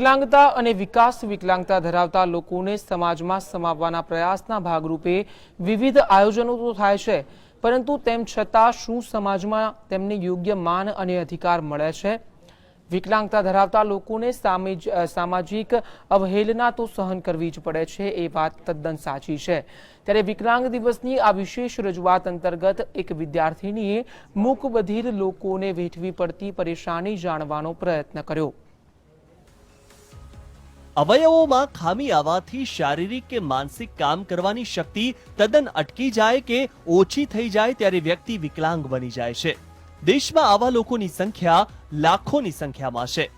વિકલાંગતા અને વિકાસ વિકલાંગતા ધરાવતા લોકોને સમાજમાં સમાવવાના પ્રયાસના ભાગરૂપે વિવિધ આયોજનો તો થાય છે, પરંતુ તેમ છતાં શું સમાજમાં તેમને યોગ્ય માન અને અધિકાર મળે છે? વિકલાંગતા ધરાવતા લોકોને સામે- સામાજિક અવહેલના તો સહન કરવી જ પડે છે, એ વાત તદ્દન સાચી છે. ત્યારે વિકલાંગ દિવસની આ વિશેષ રજૂઆત અંતર્ગત એક વિદ્યાર્થીનીએ મૂક બધિર લોકોને વેઠવી પડતી પરેશાની જાણવાનો પ્રયત્ન કર્યો. અવયવોમાં ખામી આવવાથી શારીરિક કે માનસિક કામ કરવાની શક્તિ તદ્દન અટકી જાય કે ઓછી થઈ જાય ત્યારે વ્યક્તિ વિકલાંગ બની જાય છે. દેશમાં આવા લોકોની સંખ્યા લાખોની સંખ્યામાં છે.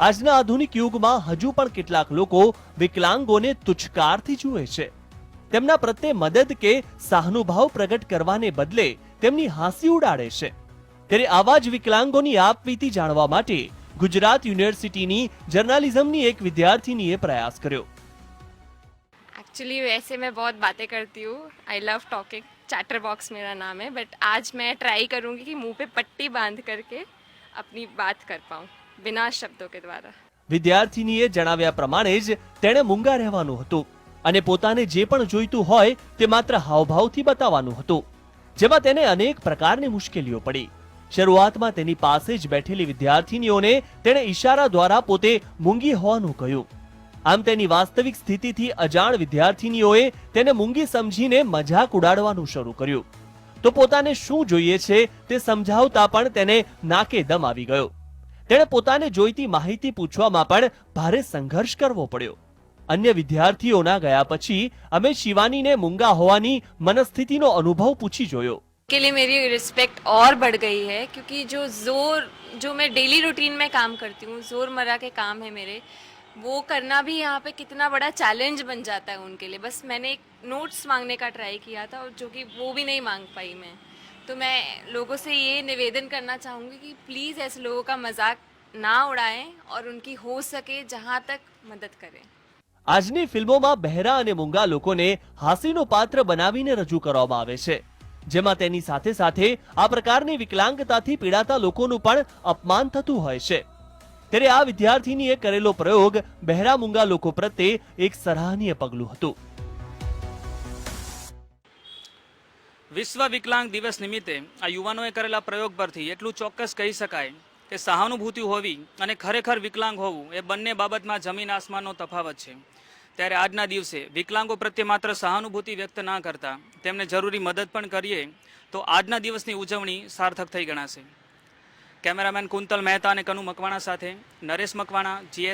આજના આધુનિક યુગમાં હજુ પણ કેટલાક લોકો વિકલાંગોને તુચકારથી જુએ છે. તેમના પ્રત્યે મદદ કે સહાનુભાવ પ્રગટ કરવાને બદલે તેમની હાંસી ઉડાડે છે. ત્યારે આવા જ વિકલાંગોની આપવીતી જાણવા માટે ગુજરાત યુનિવર્સિટીની જર્નાલિઝમની એક વિદ્યાર્થીનીએ પ્રયાસ કર્યો एक्चुअली वैसे मैं बहुत बातें करती हूँ I love talking chatterbox मेरा नाम है बट आज मैं ट्राई करूँगी कि मुंह पे पट्टी बांध करके अपनी बात कर पाऊँ बिना शब्दों के द्वारा વિદ્યાર્થીનીએ જણાવ્યા પ્રમાણે જ તેણે મૂંગા રહેવાનું હતું અને પોતાને જે પણ જોઈતું હોય તે માત્ર હાવભાવથી બતાવવાનું હતું જેમાં તેને અનેક પ્રકારની મુશ્કેલીઓ પડી શરૂઆતમાં તેની પાસે જ બેઠેલી વિદ્યાર્થીનીઓને તેણે ઈશારા દ્વારા પોતે મૂંગી હોવાનું કહ્યું. આમ તેની વાસ્તવિક સ્થિતિથી અજાણ વિદ્યાર્થીનીઓએ તેને મૂંગી સમજીને મજાક ઉડાડવાનું શરૂ કર્યું. તો પોતાને શું જોઈએ છે તે સમજાવતા પણ તેને નાકે દમ આવી ગયો. તેણે પોતાને જોઈતી માહિતી પૂછવામાં પણ ભારે સંઘર્ષ કરવો પડ્યો. અન્ય વિદ્યાર્થીઓના ગયા પછી અમે શિવાનીને મૂંગા હોવાની મનસ્થિતિનો અનુભવ પૂછી જોયો. के लिए मेरी रिस्पेक्ट और बढ़ गई है क्योंकि जो जोर जो मैं डेली रूटीन में काम करती हूँ जोरमर्रा के काम है मेरे वो करना भी यहाँ पे कितना बड़ा चैलेंज बन जाता है उनके लिए बस मैंने एक नोट्स मांगने का ट्राई किया था और जो कि वो भी नहीं मांग पाई मैं तो मैं लोगों से ये निवेदन करना चाहूँगी कि प्लीज़ ऐसे लोगों का मजाक ना उड़ाएं और उनकी हो सके जहाँ तक मदद करें આજની ફિલ્મોમાં બહેરા અને મૂંગા લોકોને હાસ્યનો પાત્ર બનાવીને રજૂ કરવામાં આવે છે જેમાં તેની સાથે સાથે આ પ્રકારની વિકલાંગતાથી પીડાતા લોકોનું પણ અપમાન થતું હોય છે. ત્યારે આ વિદ્યાર્થીનીએ કરેલો પ્રયોગ બહેરા મૂંગા લોકો પ્રત્યે એક સરાહનીય પગલું હતું. વિશ્વ વિકલાંગ દિવસ નિમિત્તે આ યુવાનોએ કરેલા પ્રયોગ પરથી એટલું ચોક્કસ કહી શકાય કે સહાનુભૂતિ હોવી અને ખરેખર વિકલાંગ હોવું એ બંને બાબતમાં જમીન આસમાનનો તફાવત છે. ત્યારે આજના દિવસે વિકલાંગો પ્રત્યે માત્ર સહાનુભૂતિ વ્યક્ત ના કરતા તેમને જરૂરી મદદ પણ કરીએ, તો આજના દિવસની ઉજવણી સાર્થક થઈ ગણાશે. કેમેરામેન કુંતલ મહેતા અને કનુ મકવાણા સાથે નરેશ મકવાણા જીએસ